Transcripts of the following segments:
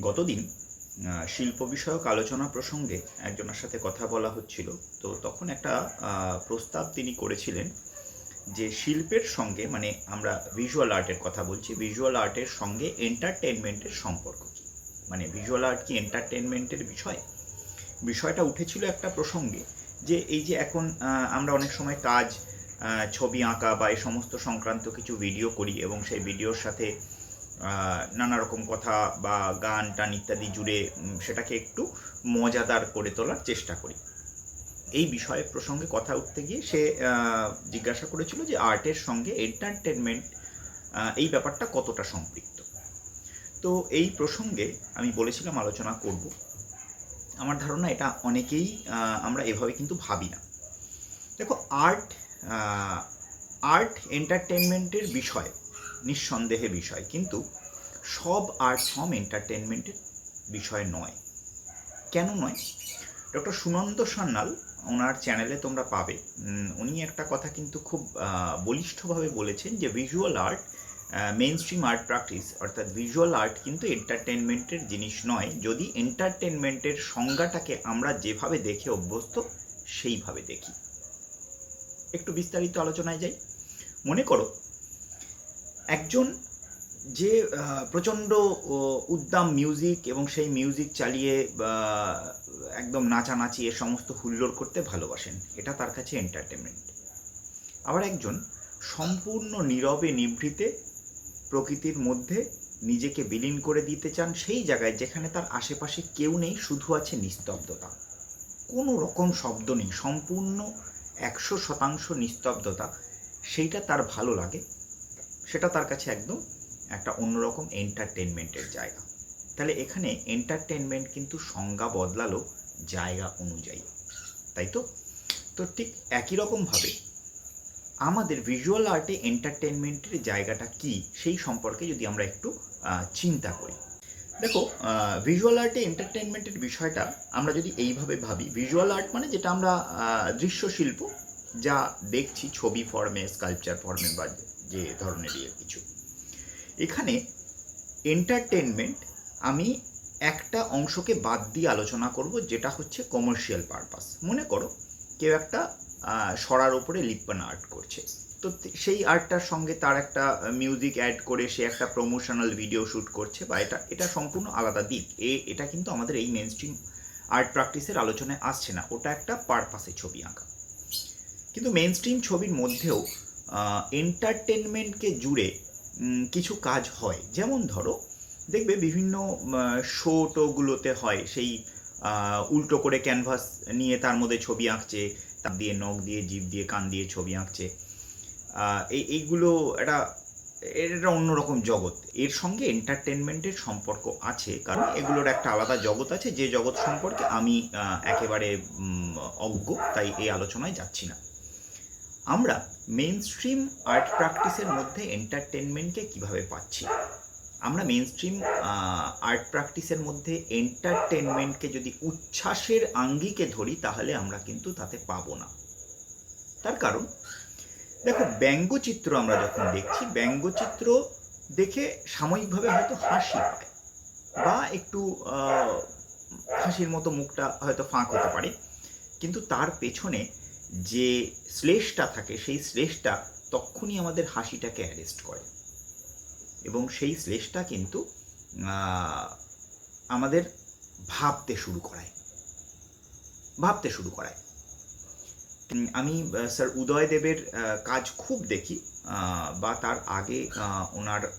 গতদিন শিল্প বিষয়ক আলোচনা প্রসঙ্গে একজনের সাথে কথা বলা হচ্ছিল। তো তখন একটা প্রস্তাব তিনি করেছিলেন যে শিল্পের সঙ্গে মানে আমরা ভিজুয়াল আর্টের কথা বলছি ভিজুয়াল আর্টের সঙ্গে এন্টারটেনমেন্টের সম্পর্ক কী? মানে ভিজুয়াল আর্ট কি এন্টারটেনমেন্টের বিষয়? বিষয়টা উঠেছিল একটা প্রসঙ্গে যে এই যে এখন আমরা অনেক সময় কাজ ছবি আঁকা বা এই সমস্ত সংক্রান্ত কিছু ভিডিও করি এবং সেই ভিডিওর সাথে নানা রকম কথা বা গান টান ইত্যাদি জুড়ে সেটাকে একটু মজাদার করে তোলার চেষ্টা করি। এই বিষয়ে প্রসঙ্গে কথা উঠতে গিয়ে সে জিজ্ঞাসা করেছিল যে আর্টের সঙ্গে এন্টারটেনমেন্ট এই ব্যাপারটা কতটা সম্পৃক্ত। তো এই প্রসঙ্গে আমি বলেছিলাম আলোচনা করব। আমার ধারণা এটা অনেকেই আমরা এভাবে কিন্তু ভাবি না। দেখো, আর্ট আর্ট এন্টারটেনমেন্টের বিষয় নিঃসন্দেহে বিষয়, কিন্তু সব আর্ট ফর্ম এন্টারটেনমেন্টের বিষয় নয়। কেন নয়? ডক্টর সুনন্দ সান্যাল ওনার চ্যানেলে তোমরা পাবে। উনি একটা কথা কিন্তু খুব বলিষ্ঠভাবে বলেছেন যে visual art mainstream art practice অর্থাৎ ভিজুয়াল আর্ট কিন্তু এন্টারটেনমেন্টের জিনিস নয়। যদি এন্টারটেনমেন্টের সংজ্ঞাটাকে আমরা যেভাবে দেখে অভ্যস্ত, সেইভাবে দেখি। একটু বিস্তারিত আলোচনায় যাই। মনে করো একজন যে প্রচণ্ড উদ্দাম মিউজিক এবং সেই মিউজিক চালিয়ে একদম নাচানাচি এ সমস্ত হুল্লোড় করতে ভালোবাসেন। এটা তার কাছে এন্টারটেনমেন্ট আবার একজন সম্পূর্ণ নীরবে নিভৃতে প্রকৃতির মধ্যে নিজেকে বিলীন করে দিতে চান সেই জায়গায় যেখানে তার আশেপাশে কেউ নেই, শুধু আছে নিস্তব্ধতা। কোনো রকম শব্দ নেই, সম্পূর্ণ একশো শতাংশ নিস্তব্ধতা। সেইটা তার ভালো লাগে। সেটা তার কাছে একদম একটা অন্যরকম এন্টারটেনমেন্টের জায়গা। তাহলে এখানে এন্টারটেনমেন্ট কিন্তু সংজ্ঞা বদলালো জায়গা অনুযায়ী, তাই তো? তো ঠিক একই রকমভাবে আমাদের ভিজুয়াল আর্টে এন্টারটেনমেন্টের জায়গাটা কি সেই সম্পর্কে যদি আমরা একটু চিন্তা করি। দেখো ভিজুয়াল আর্টে এন্টারটেনমেন্টের বিষয়টা আমরা যদি এইভাবে ভাবি ভিজুয়াল আর্ট মানে যেটা আমরা দৃশ্য শিল্প যা দেখছি ছবি ফর্মে স্কাল্পচার ফর্মে বা যে ধরনের ইয়ে কিছু। এখানে এন্টারটেনমেন্ট আমি একটা অংশকে বাদ দিয়ে আলোচনা করব, যেটা হচ্ছে কমার্শিয়াল পারপাস মনে করো, কেউ একটা সরার উপরে লিপ্পানা আর্ট করছে। তো সেই আর্টটার সঙ্গে তার একটা মিউজিক অ্যাড করে সে একটা প্রমোশনাল ভিডিও শ্যুট করছে, বা এটা এটা সম্পূর্ণ আলাদা দিক। এ, এটা কিন্তু আমাদের এই মেন স্ট্রিম আর্ট প্র্যাকটিসের আলোচনায় আসছে না। ওটা একটা পারপাসে ছবি আঁকা। কিন্তু মেন স্ট্রিম ছবির মধ্যেও এন্টারটেনমেন্টকে জুড়ে কিছু কাজ হয়। যেমন ধরো, দেখবে বিভিন্ন শো টোগুলোতে হয়, সেই উল্টো করে ক্যানভাস নিয়ে তার মধ্যে ছবি আঁকছে, তার দিয়ে নখ দিয়ে, জিভ দিয়ে, কান দিয়ে ছবি আঁকছে। এই, এইগুলো একটা, এর একটা অন্যরকম জগৎ। এর সঙ্গে এন্টারটেনমেন্টের সম্পর্ক আছে, কারণ এগুলোর একটা আলাদা জগৎ আছে, যে জগৎ সম্পর্কে আমি একেবারে অজ্ঞ, তাই এই আলোচনায় যাচ্ছি না। আমরা মেন স্ট্রিম আর্ট প্র্যাকটিসের মধ্যে এন্টারটেনমেন্টকে কীভাবে পাচ্ছি? আমরা মেন স্ট্রিম আর্ট প্র্যাকটিসের মধ্যে এন্টারটেনমেন্টকে যদি উচ্ছ্বাসের আঙ্গিকে ধরি, তাহলে আমরা কিন্তু তাতে পাবো না। তার কারণ, দেখো, ব্যঙ্গচিত্র আমরা যখন দেখছি, ব্যঙ্গচিত্র দেখে সাময়িকভাবে হয়তো হাসি পায় বা একটু হাসির মতো মুখটা হয়তো ফাঁক হতে পারে, কিন্তু তার পেছনে যে শ্লেষটা থাকে, সেই শ্লেষটা তখনই আমাদের হাসিটাকে অ্যারেস্ট করে। এবং সেই শ্লেষটা কিন্তু আমাদের ভাবতে শুরু করায়। ভাবতে শুরু করায়। আমি স্যার উদয় দেবের কাজ খুব দেখি বা তার আগে ওনার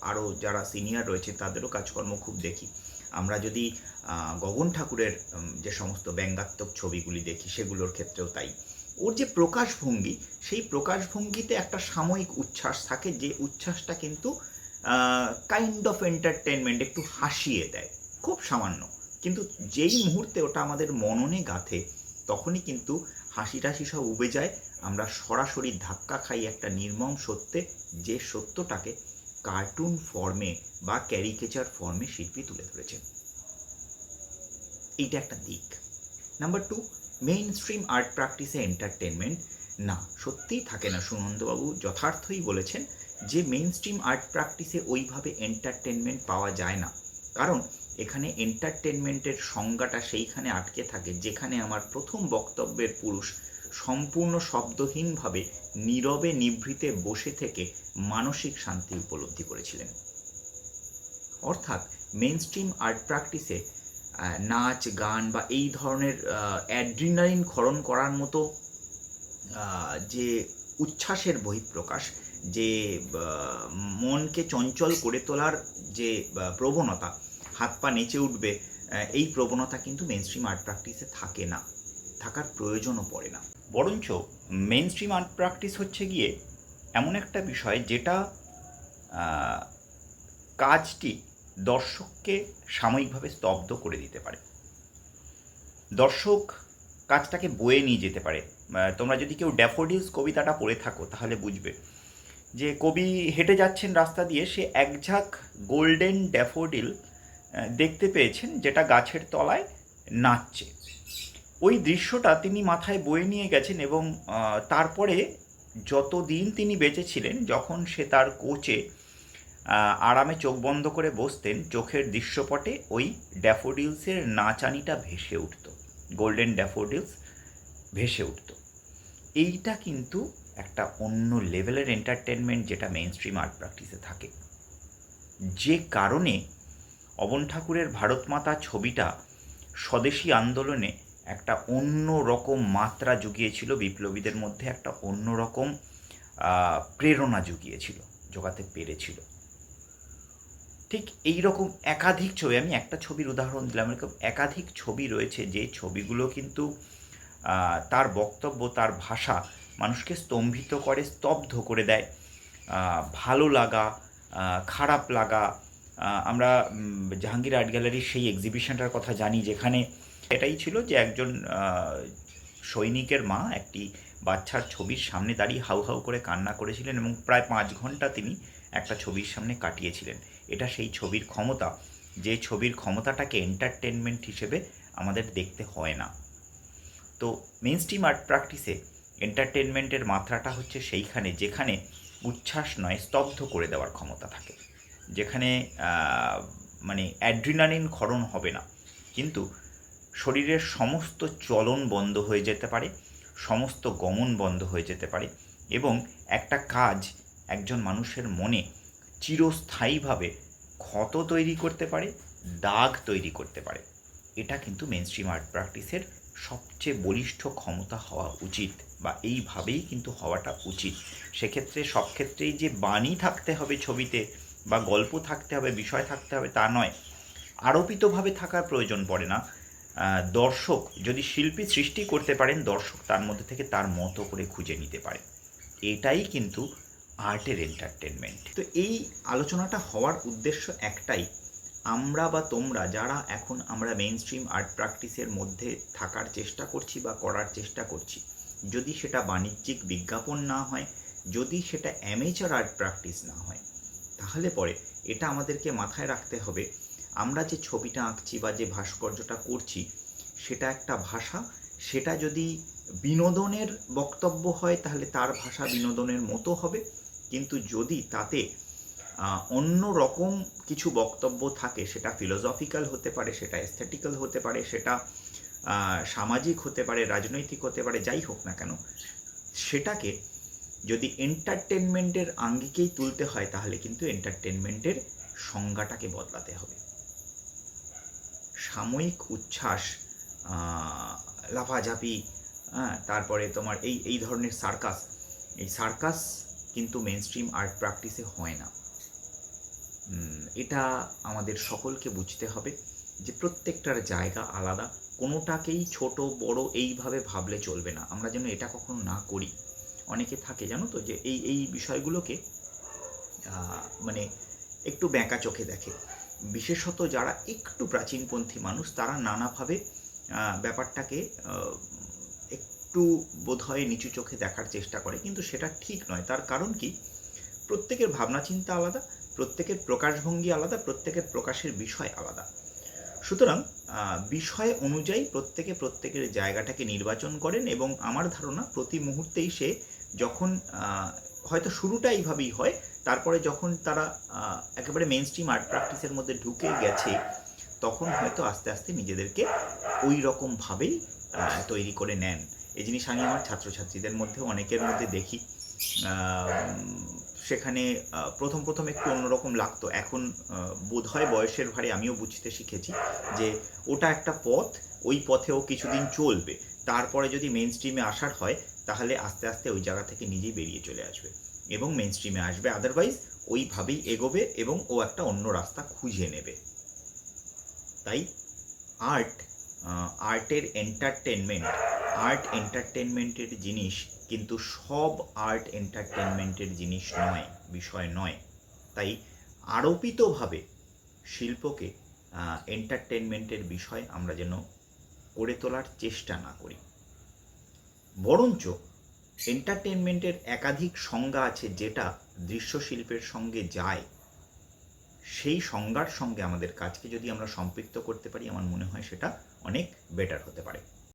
আরও যারা সিনিয়র রয়েছে তাদেরও কাজকর্ম খুব দেখি। আমরা যদি গগন ঠাকুরের যে সমস্ত ব্যঙ্গাত্মক ছবিগুলি দেখি, সেগুলোর ক্ষেত্রেও তাই। ওর যে প্রকাশভঙ্গি, সেই প্রকাশভঙ্গিতে একটা সাময়িক উচ্ছ্বাস থাকে, যে উচ্ছ্বাসটা কিন্তু কাইন্ড অফ এন্টারটেনমেন্ট একটু হাসিয়ে দেয়। খুব সামান্য। কিন্তু যেই মুহূর্তে ওটা আমাদের মননে গাঁথে, তখনই কিন্তু হাসি টাসি সব উবে যায়। আমরা সরাসরি ধাক্কা খাই একটা নির্মম সত্যে, যে সত্যটাকে কার্টুন ফর্মে বা ক্যারিকেচার ফর্মে শিল্পী তুলে ধরেছেন। এইটা একটা দিক। Number two mainstream art প্র্যাকটিসে এন্টারটেনমেন্ট না, সত্যিই থাকে না। সুনন্দবাবু যথার্থই বলেছেন যে মেইন স্ট্রিম আর্ট প্র্যাকটিসে ওইভাবে এন্টারটেনমেন্ট পাওয়া যায় না। কারণ এখানে এন্টারটেনমেন্টের সংজ্ঞাটা সেইখানে আটকে থাকে, যেখানে আমার প্রথম বক্তব্যের পুরুষ সম্পূর্ণ শব্দহীনভাবে নীরবে নিভৃতে বসে থেকে মানসিক শান্তি উপলব্ধি করেছিলেন। অর্থাৎ মেন স্ট্রিম আর্ট প্র্যাকটিসে নাচ, গান বা এই ধরনের অ্যাড্রিনালিন ক্ষরণ করার মতো যে উচ্ছ্বাসের বহিঃপ্রকাশ, যে মনকে চঞ্চল করে তোলার যে প্রবণতা, হাত পা নেচে উঠবে এই প্রবণতা কিন্তু মেন স্ট্রিম আর্ট প্র্যাকটিসে থাকে না। থাকার প্রয়োজনও পড়ে না। বরঞ্চ মেন স্ট্রিম আর্ট প্র্যাকটিস হচ্ছে গিয়ে এমন একটা বিষয় যেটা কাজটি দর্শককে সাময়িকভাবে স্তব্ধ করে দিতে পারে। দর্শক কাজটাকে বয়ে নিয়ে যেতে পারে। তোমরা যদি কেউ ড্যাফোডিলস কবিতাটা পড়ে থাকো, তাহলে বুঝবে যে কবি হেঁটে যাচ্ছেন রাস্তা দিয়ে, সে এক ঝাঁক গোল্ডেন ড্যাফোডিল দেখতে পেয়েছেন যেটা গাছের তলায় নাচছে। ওই দৃশ্যটা তিনি মাথায় বয়ে নিয়ে গেছেন এবং তারপরে যতদিন তিনি বেঁচে ছিলেন, যখন সে তার কোচে আরামে চোখ বন্ধ করে বসতেন, চোখের দৃশ্যপটে ওই ড্যাফোডিলসের নাচানিটা ভেসে উঠত। গোল্ডেন ড্যাফোডিলস ভেসে উঠত। এইটা কিন্তু একটা অন্য লেভেলের এন্টারটেনমেন্ট যেটা মেইন স্ট্রিম আর্ট প্র্যাকটিসে থাকে। যে কারণে অবন ঠাকুরের ভারত মাতা ছবিটা স্বদেশী আন্দোলনে একটা অন্য রকম মাত্রা জুগিয়েছিল, বিপ্লবীদের মধ্যে একটা অন্য রকম প্রেরণা জুগিয়েছিল, জোগাতে পেরেছিল। ঠিক এই রকম একাধিক ছবি, আমি একটা ছবির উদাহরণ দিলাম, এরকম একাধিক ছবি রয়েছে, যে ছবিগুলো কিন্তু তার বক্তব্য, তার ভাষা মানুষকে স্তম্ভিত করে, স্তব্ধ করে দেয়। ভালো লাগা খারাপ লাগা আমরা জাহাঙ্গীর আর্ট গ্যালারির সেই এক্সিবিশনটার কথা জানি, যেখানে এটাই ছিল যে একজন সৈনিকের মা একটি বাচ্চার ছবির সামনে দাঁড়িয়ে হাউ হাউ করে কান্না করেছিলেন এবং প্রায় পাঁচ ঘণ্টা তিনি একটা ছবির সামনে কাটিয়েছিলেন। এটা সেই ছবির ক্ষমতা। যে ছবির ক্ষমতাটাকে এন্টারটেনমেন্ট হিসেবে আমাদের দেখতে হয় না। তো মেন স্ট্রিম আর্ট প্র্যাকটিসে এন্টারটেনমেন্টের মাত্রাটা হচ্ছে সেইখানে, যেখানে উচ্ছ্বাস নয়, স্তব্ধ করে দেওয়ার ক্ষমতা থাকে। যেখানে মানে অ্যাড্রিনালিন ক্ষরণ হবে না। কিন্তু শরীরের সমস্ত চলন বন্ধ হয়ে যেতে পারে, সমস্ত গমন বন্ধ হয়ে যেতে পারে এবং একটা কাজ একজন মানুষের মনে চিরস্থায়ীভাবে ক্ষত তৈরি করতে পারে, দাগ তৈরি করতে পারে। এটা কিন্তু মেন আর্ট প্র্যাকটিসের সবচেয়ে বলিষ্ঠ ক্ষমতা হওয়া উচিত বা এইভাবেই কিন্তু হওয়াটা উচিত। সেক্ষেত্রে সব ক্ষেত্রেই যে বাণী থাকতে হবে ছবিতে বা গল্প থাকতে হবে, বিষয় থাকতে হবে তা নয়। আরোপিতভাবে থাকার প্রয়োজন পড়ে না। দর্শক, যদি শিল্পী সৃষ্টি করতে পারেন, দর্শক তার মধ্যে থেকে তার মতো করে খুঁজে নিতে পারে। এটাই কিন্তু আর্টের এন্টারটেনমেন্ট তো এই আলোচনাটা হওয়ার উদ্দেশ্য একটাই, আমরা বা তোমরা যারা এখন আমরা মেইন স্ট্রিম আর্ট প্র্যাকটিসের মধ্যে থাকার চেষ্টা করছি বা করার চেষ্টা করছি, যদি সেটা বাণিজ্যিক বিজ্ঞাপন না হয়, যদি সেটা অ্যামেচার আর্ট প্র্যাকটিস না হয়, তাহলে পরে এটা আমাদেরকে মাথায় রাখতে হবে আমরা যে ছবিটা আঁকছি বা যে ভাস্কর্যটা করছি, সেটা একটা ভাষা। সেটা যদি বিনোদনের বক্তব্য হয়, তাহলে তার ভাষা বিনোদনের মতো হবে। কিন্তু যদি তাতে অন্য রকম কিছু বক্তব্য থাকে, সেটা ফিলোসফিক্যাল হতে পারে, সেটা এস্থেটিক্যাল হতে পারে, সেটা সামাজিক হতে পারে, রাজনৈতিক হতে পারে, যাই হোক না কেন, সেটাকে যদি এন্টারটেনমেন্টের আঙ্গিকেই তুলতে হয়, তাহলে কিন্তু এন্টারটেনমেন্টের সংজ্ঞাটাকে বদলাতে হবে। সাময়িক উচ্ছ্বাস লাফাঝাপি হ্যাঁ তারপরে তোমার এই এই ধরনের সার্কাস, এই সার্কাস কিন্তু মেন স্ট্রিম আর্ট প্র্যাকটিসে হয় না। এটা আমাদের সকলকে বুঝতে হবে যে প্রত্যেকটার জায়গা আলাদা, কোনোটাকেই ছোট, বড় এইভাবে ভাবলে চলবে না। আমরা যেন এটা কখনো না করি। অনেকে থাকে জানো তো যে এই এই বিষয়গুলোকে মানে একটু ব্যাঁকা চোখে দেখে। বিশেষত যারা একটু প্রাচীনপন্থী মানুষ, তারা নানাভাবে ব্যাপারটাকে একটু বোধহয় নিচু চোখে দেখার চেষ্টা করে, কিন্তু সেটা ঠিক নয়। তার কারণ কি? প্রত্যেকের ভাবনা চিন্তা আলাদা, প্রত্যেকের প্রকাশভঙ্গি আলাদা, প্রত্যেকের প্রকাশের বিষয় আলাদা। সুতরাং বিষয় অনুযায়ী প্রত্যেকে প্রত্যেকের জায়গাটাকে নির্বাচন করেন এবং আমার ধারণা প্রতি মুহূর্তেই সে যখন হয়তো শুরুটা এইভাবেই হয় তারপরে যখন তারা একেবারে মেন স্ট্রিম আর্ট প্র্যাকটিসের মধ্যে ঢুকে গেছে, তখন হয়তো আস্তে আস্তে নিজেদেরকে ওই রকমভাবেই তৈরি করে নেন। এই জিনিস আমি আমার ছাত্রছাত্রীদের মধ্যে, অনেকের মধ্যে দেখি। সেখানে প্রথম প্রথম একটু অন্যরকম লাগতো। এখন বোধ হয় বয়সের ভারে আমিও বুঝতে শিখেছি যে ওটা একটা পথ, ওই পথেও কিছুদিন চলবে। তারপরে যদি মেন স্ট্রিমে আসার হয়, তাহলে আস্তে আস্তে ওই জায়গা থেকে নিজেই বেরিয়ে চলে আসবে। এবং মেন স্ট্রিমে আসবে। আদারওয়াইজ ওইভাবেই এগোবে এবং ও একটা অন্য রাস্তা খুঁজে নেবে। তাই আর্ট আর্টের এন্টারটেনমেন্ট আর্ট এন্টারটেনমেন্টের জিনিস কিন্তু সব আর্ট এন্টারটেনমেন্টের জিনিস নয়, বিষয় নয়। তাই আরোপিতভাবে শিল্পকে এন্টারটেনমেন্টের বিষয় আমরা যেন করে তোলার চেষ্টা না করি। বরঞ্চ এন্টারটেনমেন্টের একাধিক সংজ্ঞা আছে যেটা দৃশ্যশিল্পের সঙ্গে যায়। সেই সংজ্ঞার সঙ্গে আমাদের কাজকে যদি আমরা সম্পৃক্ত করতে পারি, আমার মনে হয় সেটা অনেক বেটার হতে পারে।